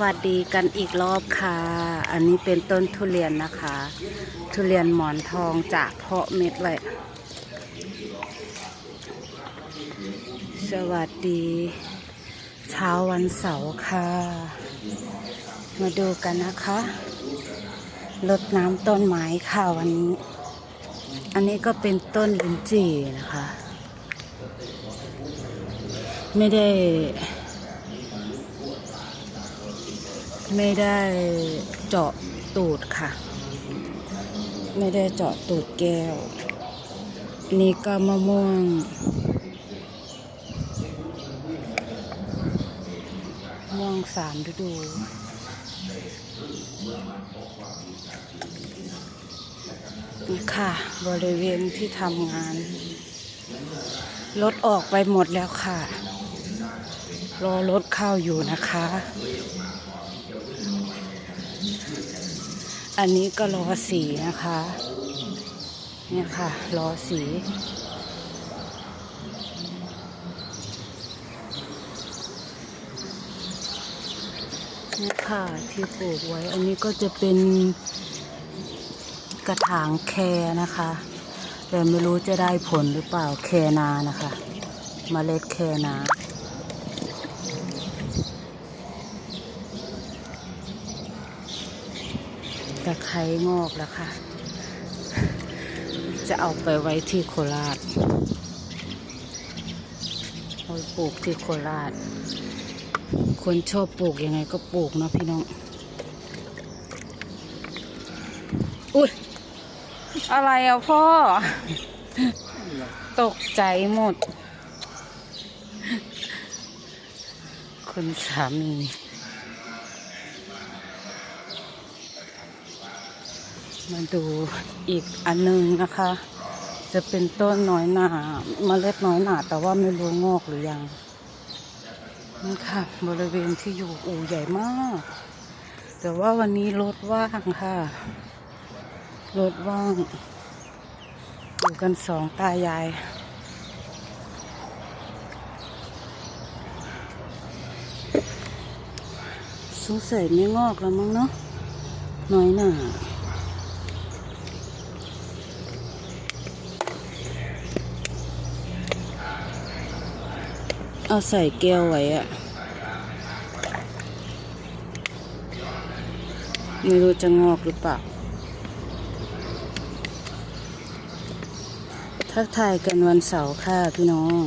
วัสดีกันอีกรอบค่ะ อันนี้เป็นต้นทุเรียนนะคะ ทุเรียนหมอนทองจากเพาะเม็ดไว้สวัสดี เช้าวันเสาร์ค่ะ มาดูกันนะคะรดน้ำต้นไม้ค่ะวันนี้ อันนี้ก็เป็นต้นลิ้นจี่นะคะ ไม่ได้ ไม่ได้เจาะตูดค่ะ ไม่ได้เจาะตูดแก้ว นี่ก็มะม่วง ม่วงสามฤดูนี่ค่ะ บริเวณที่ทำงาน รถออกไปหมดแล้วค่ะ รอรถเข้าอยู่นะคะ อันนี้ก็ล้อสีนะคะเนี่ยค่ะล้อสีเนี่ยค่ะที่ปลูกไว้ อันนี้ก็จะเป็นกระถางแคนะคะ แต่ไม่รู้จะได้ผลหรือเปล่าแคนานะคะมเมล็ดแคนา ตะไคร้งอกแล้วค่ะ จะเอาไปไว้ที่โคราชเอาปปลูกที่โคราช คนชอบปลูกยังไงก็ปลูกเนาะพี่น้อง อุ้ย อะไรอะพ่อ ตกใจหมด คุณสามี มาดูอีกอันหนึงนะคะ จะเป็นต้นน้อยหนาเมล็ดน้อยหนาแต่ว่าไม่รู้งอกหรือยังนี่ค่ะ บริเวณที่อยู่อู่ใหญ่มาก แต่ว่าวันนี้รถว่างค่ะรถว่าง อยู่กันสองตายายสงสัยไม่งอกแล้วมั้งเนาะน้อยหนา เอาใส่แก้วไว้อะไม่รู้จะงอกหรือเปล่า ทักทายกันวันเสาร์ค่ะพี่น้อง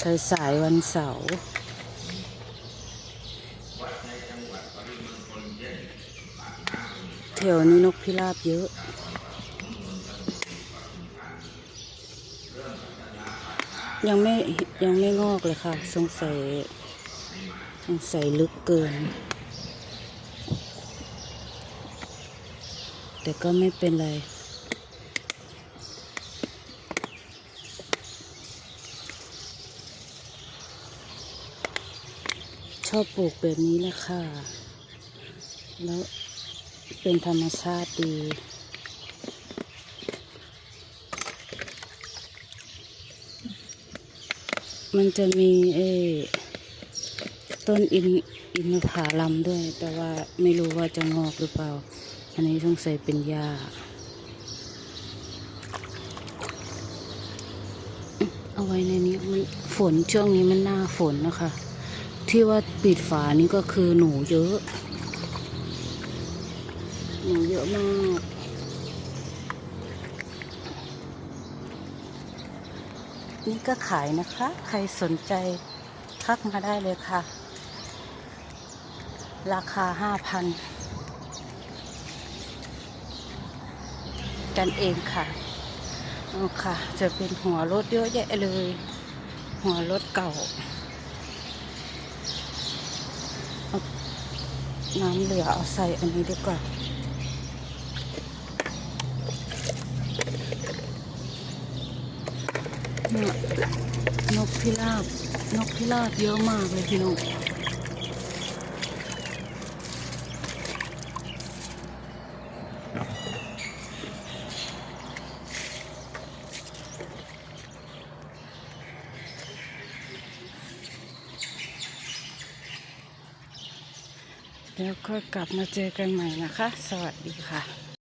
สายสายวันเสาร์แถวนี้นกพิราบเยอะ ยังไม่ยังไม่งอกเลยค่ะ สงสัยสงสัยลึกเกิน แต่ก็ไม่เป็นไรชอบปลูกแบบนี้แหละค่ะ แล้วเป็นธรรมชาติดี มันจะมีเอต้นอินอินทผลัมด้วย แต่ว่าไม่รู้ว่าจะงอกหรือเปล่า อันนี้สงใสัยเป็นหญ้าเอาไว้ในนี้มันฝนช่วงนี้มันหน้าฝนนะคะ ที่ว่าปิดฝานี่ก็คือหนูเยอะ หนูเยอะมาก นี่ก็ขายนะคะ ใครสนใจทักมาได้เลยค่ะ ราคาห้าพันกันเองค่ะเอาค่ะ จะเป็นหัวรถเยอะแยะเลย หัวรถเก่า น้ำเหลือเอาใส่อันนี้ดีกว่า นี่ยนกพิราบ นกพิราบเยอะมากเลยพี่น้องแล้วก็กลับมาเจอกันใหม่นะคะ สวัสดีค่ะ